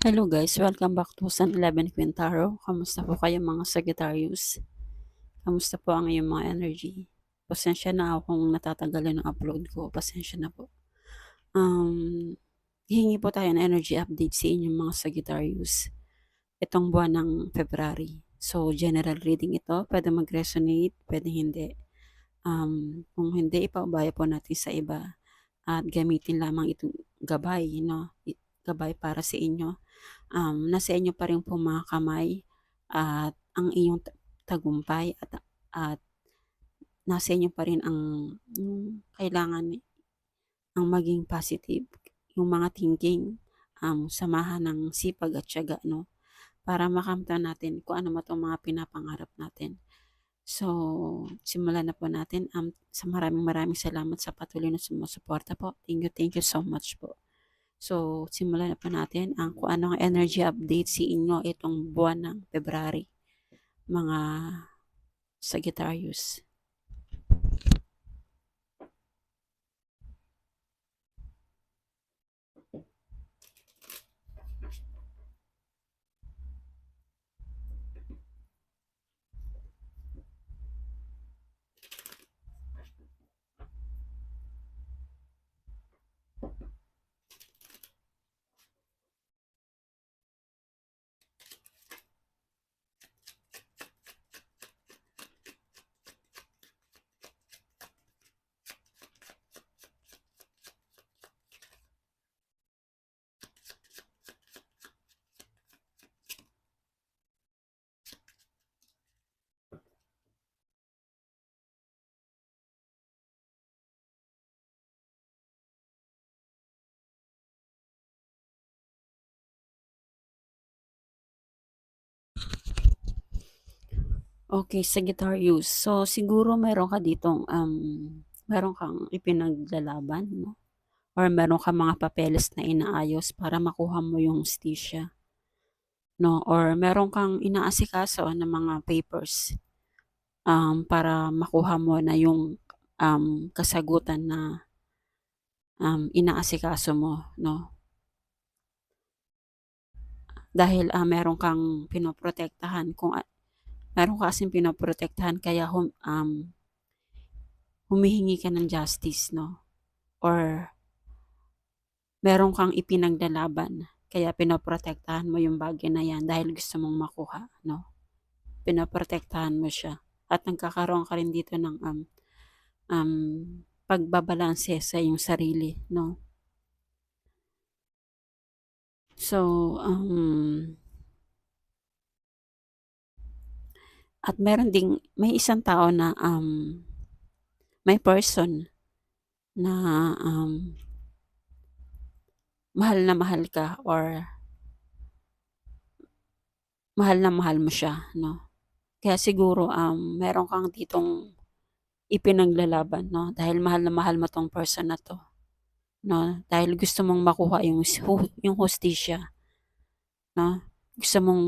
Hello guys, welcome back to San 11 Quintaro. Kamusta po kayo mga Sagittarius? Kamusta po ang iyong mga energy? Pasensya na ako kung natatagalan ng upload ko. Pasensya na po. Um, hihingi po tayo ng energy update sa inyong mga Sagittarius. Itong buwan ng February. So, general reading ito. Pwede mag-resonate, pwede hindi. Um, kung hindi, ipaubaya po natin sa iba. At gamitin lamang itong gabay, no? Gabay para sa inyo um, nasa inyo pa rin po mga kamay at ang iyong tagumpay at, at nasa inyo pa rin ang yung kailangan ang maging positive yung mga thinking um, samahan ng sipag at syaga no para makamta natin kung ano man itong mga pinapangarap natin. So, simulan na po natin. Um, sa maraming maraming salamat sa patuloy na sumusuporta po. Thank you, thank you so much po. So, simulan na pa natin ang kung anong energy update si inyo itong buwan ng February, mga Sagittarius. Okay, Sagittarius. So, siguro meron ka ditong, um, meron kang ipinaglalaban, no? Or meron ka mga papeles na inaayos para makuha mo yung hustisya. No? Or meron kang inaasikaso ng mga papers um, para makuha mo na yung um, kasagutan na um, inaasikaso mo, no? Dahil uh, meron kang pinoprotektahan kung meron ka kasing pinoprotektahan kaya hum, um, humihingi ka ng justice, no? Or meron kang ipinaglalaban kaya pinoprotektahan mo yung bagay na yan dahil gusto mong makuha, no? Pinoprotektahan mo siya. At nagkakaroon ka rin dito ng um, um, pagbabalanse sa iyong sarili, no? So, um, At meron ding may isang tao na, um, may person na, um, mahal na mahal ka or mahal na mahal mo siya 'no. Kaya siguro, um, meron kang ditong ipinaglalaban 'no, dahil mahal na mahal mo 'tong person na 'to 'no, dahil gusto mong makuha yung yung hustisya 'no. Gusto mong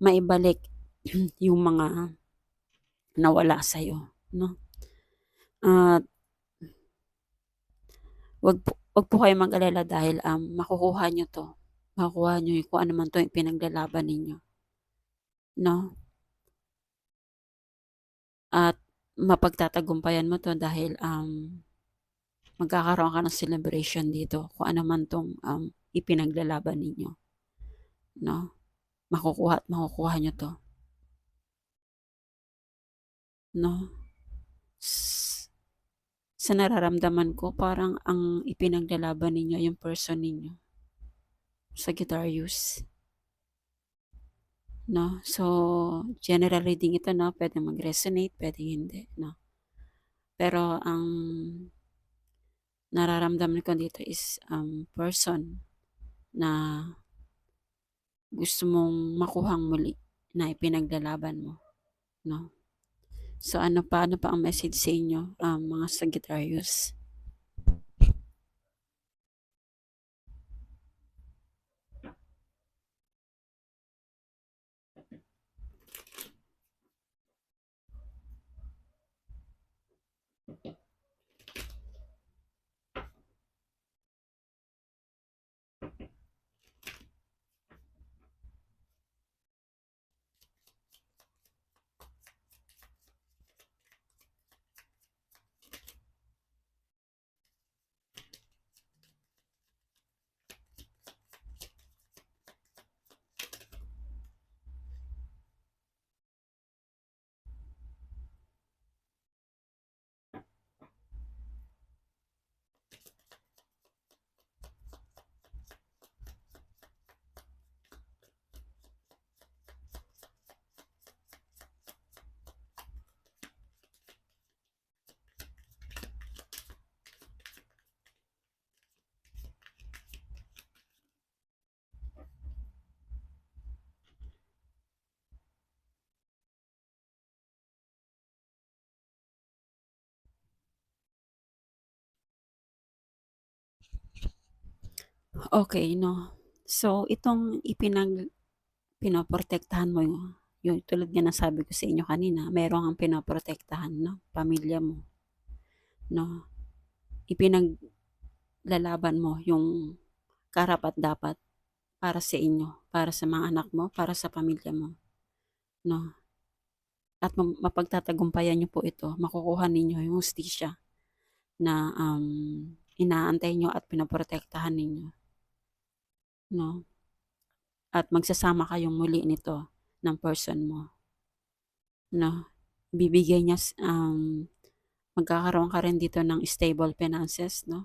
maibalik yung mga nawala sa'yo, no? At wag po, wag po kayong mag-alala dahil um, makukuha nyo to. Makukuha nyo yung kung ano man to yung pinaglalaban ninyo. No? At mapagtatagumpayan mo to dahil um, magkakaroon ka ng celebration dito kung ano man tong um, ipinaglalaban ninyo. No? Makukuha at makukuha nyo to no? Sa nararamdaman ko, parang ang ipinaglalaban ninyo yung person ninyo. Sagittarius. No? So, general reading ito, no? Pwede mag-resonate, pwede hindi, no? Pero ang nararamdaman ko dito is um, person na gusto mong makuhang muli na ipinaglalaban mo, no? So ano pa, ano pa ang message sa inyo, um, mga Sagittarius? Okey 'no. So, itong ipinag pinoprotektahan mo yung tulad nga ng sabi ko sa inyo kanina meron kang pinoprotektahan 'no, pamilya mo. 'No, ipinaglalaban mo yung karapat-dapat para sa inyo, para sa mga anak mo, para sa pamilya mo, 'no. At ma mapagtatagumpayan niyo po ito, makukuha ninyo yung hustisya na, um, inaantay niyo at pinoprotektahan ninyo. 'No. At magsasama kayong muli nito ng person mo. 'No, ibibigay niya um, magkakaroon ka rin dito ng stable finances 'no.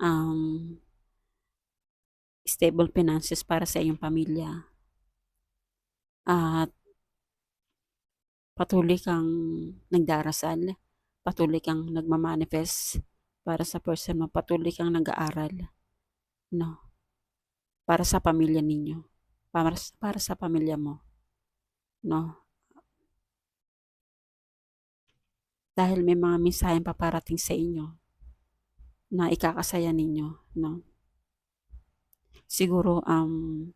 Um stable finances para sa iyong pamilya. At patuloy kang nagdarasal, patuloy kang nagma-manifest para sa person mo, patuloy kang nag-aaral 'no. Para sa pamilya ninyo, para para sa pamilya mo, 'no. Dahil may mga mensaheng paparating sa inyo na ikakasaya ninyo 'no. Siguro, um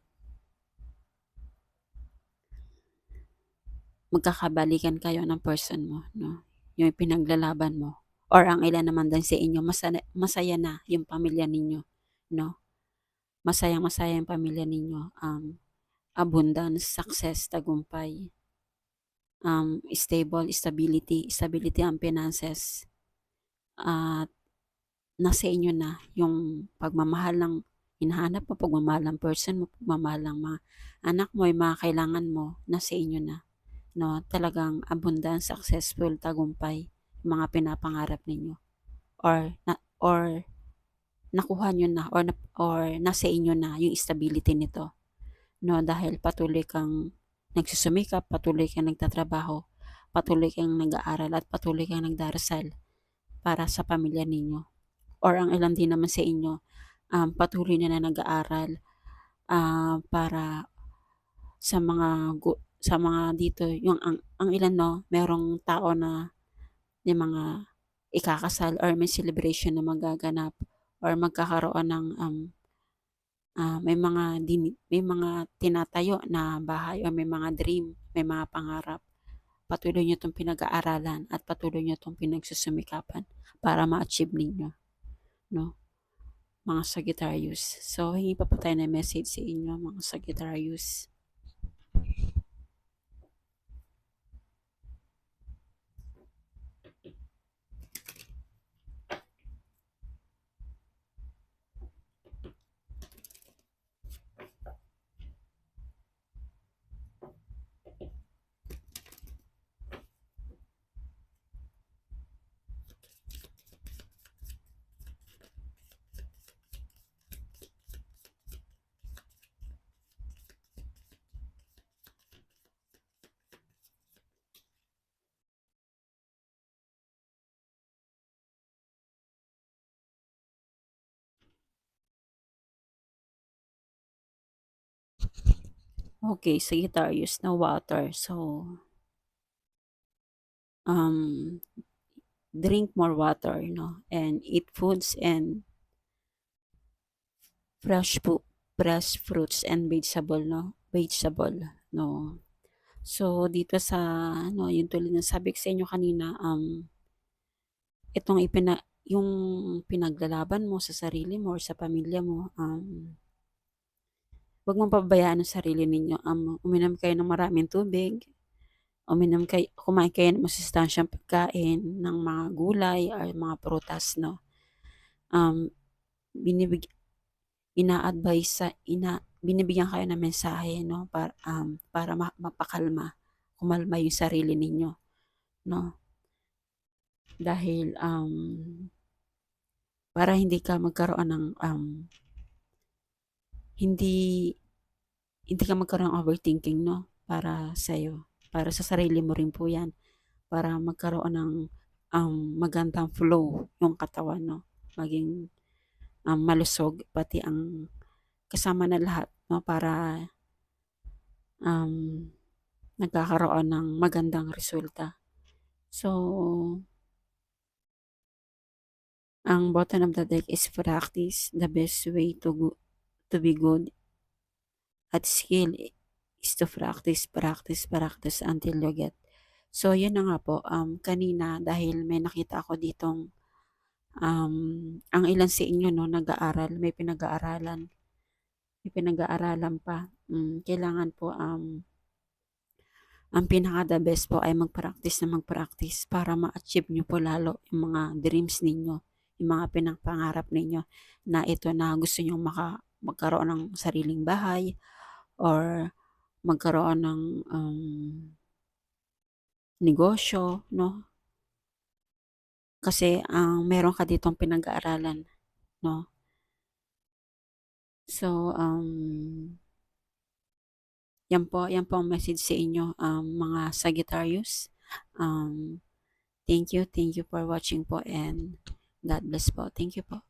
magkakabalikan kayo ng person mo 'no, yung ipinaglalaban mo or ang ilan naman din sa inyo masana masaya na yung pamilya ninyo 'no. Masayang-masaya yung pamilya ninyo, um, abundance, success, tagumpay. Um, stable, stability, stability ang finances. At nasa inyo na yung pagmamahal ng hinahanap mo, pagmamahal ng person mo, pagmamahal ng mga anak mo, yung mga kailangan mo, nasa inyo na 'no. Talagang abundance, successful, tagumpay, yung mga pinapangarap ninyo or na or nakuha niyo na or na or nasa inyo na yung stability nito 'no. Dahil patuloy kang nagsusumikap, patuloy kang nagtatrabaho, patuloy kang nag-aaral at patuloy kang nagdarasal para sa pamilya ninyo or ang ilan din naman sa inyo, um, patuloy na na nag-aaral, ah, para sa mga sa mga dito yung ang ang ilan 'no, merong tao na yung mga ikakasal or may celebration na magaganap or magkakaroon ng, um, ah, may mga dini may mga tinatayo na bahay o may mga dream, may mga pangarap. Patuloy niyo 'tong pinag-aaralan at patuloy niyo 'tong pinagsusumikapan para ma-achieve ninyo 'no, mga Sagittarius. So, hingi pa po tayo ng message sa inyo mga Sagittarius. Okay, Sagittarius na water. So um, drink more water, you know, and eat foods and fresh fresh fruits and vegetable 'no, vegetable 'no. So, dito sa ano, yung tulad ng sabi ko sa inyo kanina, um, itong ipina yung pinaglalaban mo sa sarili mo or sa pamilya mo, um, wag mong pababayaan ang sarili ninyo, um, uminom kayo ng maraming tubig, uminom kay kumain kayo ng masustansyang pagkain, ng mga gulay or mga prutas 'no. Um, binibig ina-advice sa ina binibigyan kayo ng mensahe 'no, para, um, para ma mapakalma, kumalma yung sarili ninyo 'no. Dahil, um para hindi ka magkaroon ng, um hindi hindi ka magkaroon ng overthinking 'no, para sa'yo, para sa sarili mo rin po 'yan. Para magkaroon ng, um, magandang flow yung katawan 'no, maging, um, malusog pati ang kasama na lahat 'no, para, um, nagkakaroon ng magandang resulta. So ang bottom of the deck is practice. The best way to go- to be good at skill is to practice, practice, practice until you get. So, yun na nga po. Um, kanina, dahil may nakita ako ditong um, ang ilan sa inyo no, nag-aaral, may pinag-aaralan. May pinag-aaralan pa. Um, kailangan po um, ang pinaka the best po ay mag-practice na mag-practice para ma-achieve nyo po lalo yung mga dreams ninyo, yung mga pinapangarap ninyo na ito na gusto nyo maka, magkaroon ng sariling bahay or magkaroon ng um, negosyo, no? Kasi ang meron ka ditong pinag-aaralan, no? So, um, yan po, yan po ang message sa inyo, um, mga Sagittarius. Um, thank you, thank you for watching po and God bless po. Thank you po.